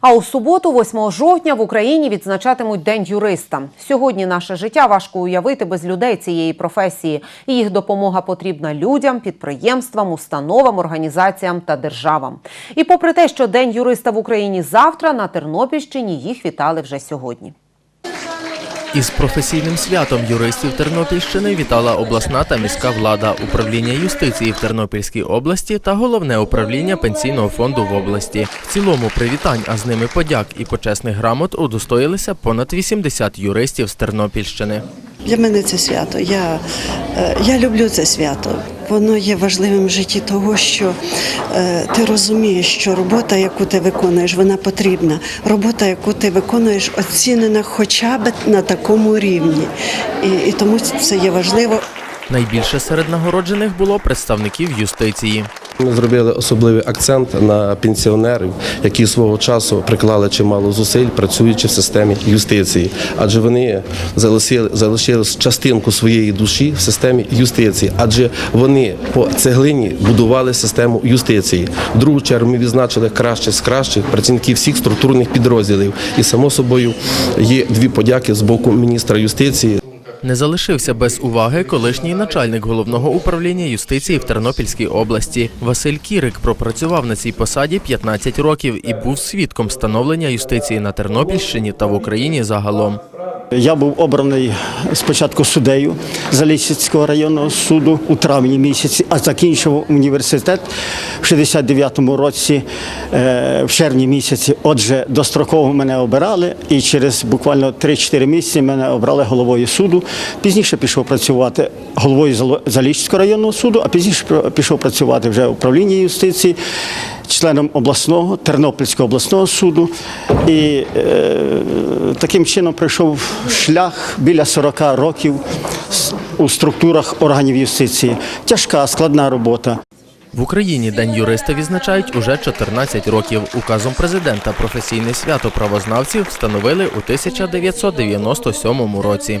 А у суботу, 8 жовтня, в Україні відзначатимуть День юриста. Сьогодні наше життя важко уявити без людей цієї професії. Їх допомога потрібна людям, підприємствам, установам, організаціям та державам. І попри те, що День юриста в Україні завтра, на Тернопільщині їх вітали вже сьогодні. Із професійним святом юристів Тернопільщини вітала обласна та міська влада, управління юстиції в Тернопільській області та головне управління пенсійного фонду в області. В цілому привітань, а з ними подяк і почесних грамот удостоїлися понад 80 юристів з Тернопільщини. Для мене це свято. Я, е, я люблю це свято. Воно є важливим в житті того, що е, ти розумієш, що робота, яку ти виконуєш, вона потрібна. Робота, яку ти виконуєш, оцінена хоча б на такому рівні. І, і тому це є важливо. Найбільше серед нагороджених було представників юстиції. Ми зробили особливий акцент на пенсіонерів, які свого часу приклали чимало зусиль, працюючи в системі юстиції, адже вони залишили, залишили частинку своєї душі в системі юстиції, адже вони по цеглині будували систему юстиції. Другу чергу ми відзначили краще з кращих працівників всіх структурних підрозділів. І само собою є дві подяки з боку міністра юстиції Не залишився без уваги колишній начальник головного управління юстиції в Тернопільській області. Василь Кірик пропрацював на цій посаді 15 років і був свідком становлення юстиції на Тернопільщині та в Україні загалом. Я був обраний спочатку суддею Заліщицького районного суду у травні місяці, а закінчив університет в 69-му році, е, в червні місяці. Отже, достроково мене обирали, і через буквально 3-4 місяці мене обрали головою суду. Пізніше пішов працювати головою Зало- районного суду, а пізніше пішов працювати вже в управлінні юстиції членом обласного Тернопільського обласного суду і е, таким чином пройшов шлях біля 40 років у структурах органів юстиції. Тяжка, складна робота. В Україні День юриста відзначають уже 14 років. Указом президента професійне свято правознавців встановили у 1997 році.